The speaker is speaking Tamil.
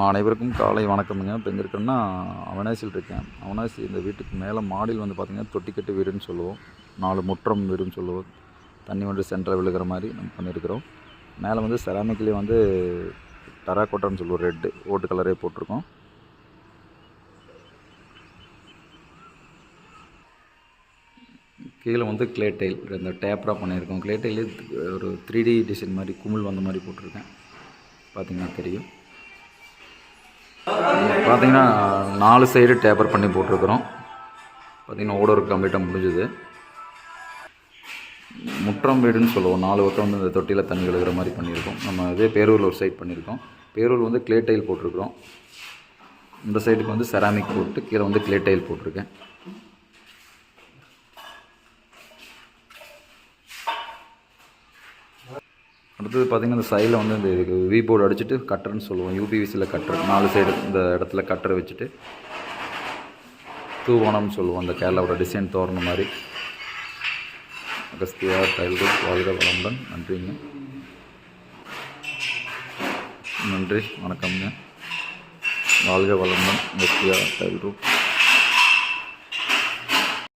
அனைவருக்கும் காலை வணக்கமுங்க. இப்போ எங்கே இருக்கேன்னா அவனாசியில் இருக்கேன். அவனாசி இந்த வீட்டுக்கு மேலே மாடியில் வந்து பார்த்திங்கன்னா தொட்டிக்கட்டு வீடுன்னு சொல்லுவோம். நாலு முற்றம் வீடுன்னு சொல்லுவோம். தண்ணி வந்து சென்டராக விழுகிற மாதிரி நம்ம பண்ணியிருக்கிறோம். மேலே வந்து செராமிக்லேயே வந்து டராக்கோட்டான்னு சொல்லுவோம் ரெட்டு ஓட்டு கலரே போட்டிருக்கோம். கீழே வந்து க்ளே டைல் இந்த டேப்பராக பண்ணியிருக்கோம். க்ளே டைலே ஒரு த்ரீ டி டிசைன் மாதிரி குமிழ் வந்த மாதிரி போட்டிருக்கேன். பார்த்திங்கன்னா தெரியும். பார்த்தீங்கன்னா நாலு சைடு டேப்பர் பண்ணி போட்டிருக்கிறோம். பார்த்திங்கன்னா ஓடர் கம்ப்ளீட்டாக முடிஞ்சுது. முற்றம் வீடுன்னு சொல்லுவோம். நாலு பக்கம் வந்து இந்த தொட்டியில் தண்ணி விழுகிற மாதிரி பண்ணியிருக்கோம். நம்ம இதே பேரூரில் ஒரு சைட் பண்ணியிருக்கோம். பேரூர் வந்து க்ளே டைல் போட்டிருக்கிறோம். இந்த சைடுக்கு வந்து செராமிக் போட்டு கீழே வந்து க்ளே டைல் போட்டிருக்கேன். அடுத்தது பார்த்திங்கன்னா இந்த சைடில் வந்து இந்த இதுக்கு வி போர்டு அடிச்சுட்டு கட்டர்னு சொல்லுவோம். யூபிவிசியில் கட்டர் நாலு சைடு இந்த இடத்துல கட்டரை வச்சுட்டு தூவனம்னு சொல்லுவோம். அந்த கேரளாவோட டிசைன் தோரண மாதிரி. அகஸ்தியா டைல்டு வாழ்க வளமுடன். நன்றிங்க. நன்றி. வணக்கம்ங்க. வாழ்க வளமுடன். அகஸ்தியா டைல் ரூப்